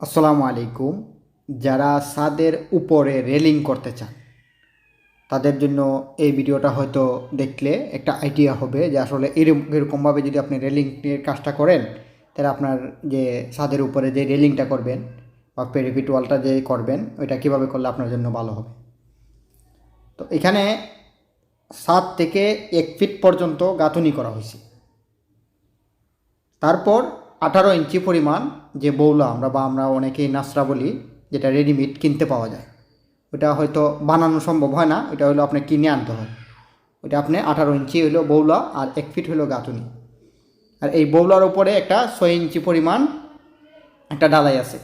আসসালামু আলাইকুম। যারা ছাদের উপরে রেলিং করতে চান, তাদের জন্য এই ভিডিওটা হয়তো দেখলে একটা আইডিয়া হবে যে আসলে এরকম এরকমভাবে যদি আপনি রেলিংয়ের কাজটা করেন, তাহলে আপনার যে ছাদের উপরে যে রেলিংটা করবেন বা পেরিফিট ওয়ালটা যে করবেন, ওইটা কীভাবে করলে আপনার জন্য ভালো হবে? তো এখানে সাত থেকে এক ফিট পর্যন্ত গাঁথুনি করা হয়েছে। তারপর আঠারো ইঞ্চি পরিমাণ যে বৌলা আমরা বা আমরা অনেকেই নাসরা বলি, যেটা রেডিমেড কিনতে পাওয়া যায়। ওটা হয়তো বানানো সম্ভব হয় না, ওটা হলো আপনি কিনে আনতে হয়। ওটা আপনি আঠারো ইঞ্চি হলো বৌলা আর এক ফিট হলো গাঁথুনি। আর এই বৌলার উপরে একটা ছয় ইঞ্চি পরিমাণ একটা ডালাই আছে।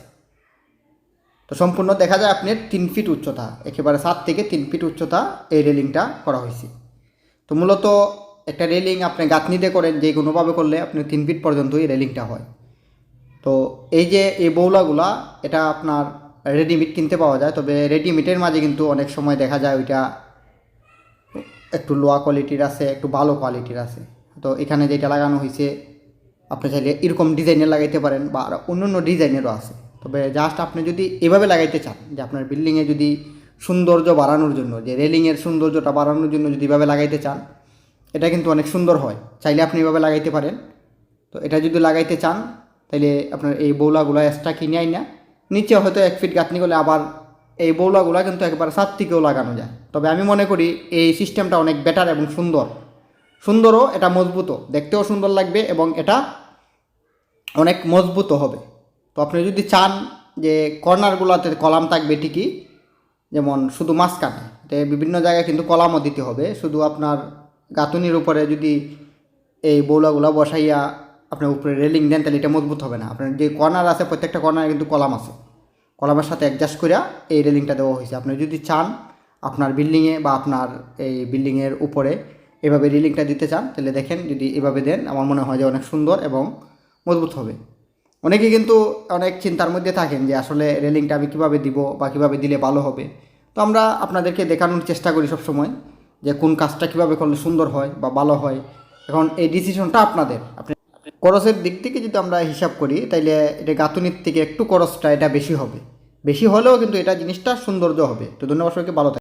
তো সম্পূর্ণ দেখা যায় আপনার তিন ফিট উচ্চতা, একেবারে সাত থেকে তিন ফিট উচ্চতা এই রেলিংটা করা হয়েছে। তো মূলত একটা রেলিং আপনি গাঁথনিতে করেন, যে কোনোভাবে করলে আপনি তিন ফিট পর্যন্ত এই রেলিংটা হয়। তো এই যে এই বৌলাগুলা এটা আপনার রেডিমেড কিনতে পাওয়া যায়, তবে রেডিমেডের মাঝে কিন্তু অনেক সময় দেখা যায় ওইটা একটু লোয়া কোয়ালিটির আছে, একটু ভালো কোয়ালিটির আছে। তো এখানে যেটা লাগানো হয়েছে আপনি চাইলে এরকম ডিজাইনের লাগাইতে পারেন বা অন্য অন্য ডিজাইনেরও আছে। তবে জাস্ট আপনি যদি এভাবে লাগাইতে চান, যে আপনার বিল্ডিংয়ে যদি সৌন্দর্য বাড়ানোর জন্য, যে রেলিংয়ের সৌন্দর্যটা বাড়ানোর জন্য যদি এভাবে লাগাইতে চান এটা কিন্তু অনেক সুন্দর হয়। চাইলে আপনি এভাবে লাগাইতে পারেন। তো এটা যদি লাগাইতে চান তাহলে আপনার এই বৌলাগুলো এক্সট্রা কিনে আই না নিচে হয়তো এক ফিট গাঁথনি করলে আবার এই বৌলাগুলো কিন্তু একবার সাত থেকেও লাগানো যায়। তবে আমি মনে করি এই সিস্টেমটা অনেক বেটার এবং সুন্দর। সুন্দরও, এটা মজবুতও। দেখতেও সুন্দর লাগবে এবং এটা অনেক মজবুত হবে। তো আপনি যদি চান যে কর্নারগুলোতে কলাম থাকবে ঠিকই, যেমন শুধু মাঝখানে বিভিন্ন জায়গায় কিন্তু কলামও দিতে হবে। শুধু আপনার গাঁথুনির উপরে যদি এই বৌলাগুলো বসাইয়া আপনার উপরে রেলিং দেন, তাহলে এটা মজবুত হবে না। আপনার যে কর্নার আছে, প্রত্যেকটা কর্নারে কিন্তু কলাম আছে। কলামের সাথে অ্যাডজাস্ট করে এই রেলিংটা দেওয়া হয়েছে আপনি যদি চান আপনার বিল্ডিংয়ে বা আপনার এই বিল্ডিংয়ের উপরে এভাবে রেলিংটা দিতে চান, তাহলে দেখেন যদি এভাবে দেন, আমার মনে হয় যে অনেক সুন্দর এবং মজবুত হবে। অনেকে কিন্তু অনেক চিন্তার মধ্যে থাকেন যে আসলে রেলিংটা আমি কীভাবে দিব বা কীভাবে দিলে ভালো হবে। তো আমরা আপনাদেরকে দেখানোর চেষ্টা করি সবসময়। যে কোন কাজটা কীভাবে করলে সুন্দর হয় বা ভালো হয়, এখন এই ডিসিশনটা আপনাদের। আপনি খরচের দিক থেকে যদি আমরা হিসাব করি, তাইলে এটা গাঁথুনির থেকে একটু খরচটা এটা বেশি হবে। বেশি হলেও কিন্তু এটা জিনিসটা সৌন্দর্য হবে। তো ধন্যবাদ সবাইকে, ভালো।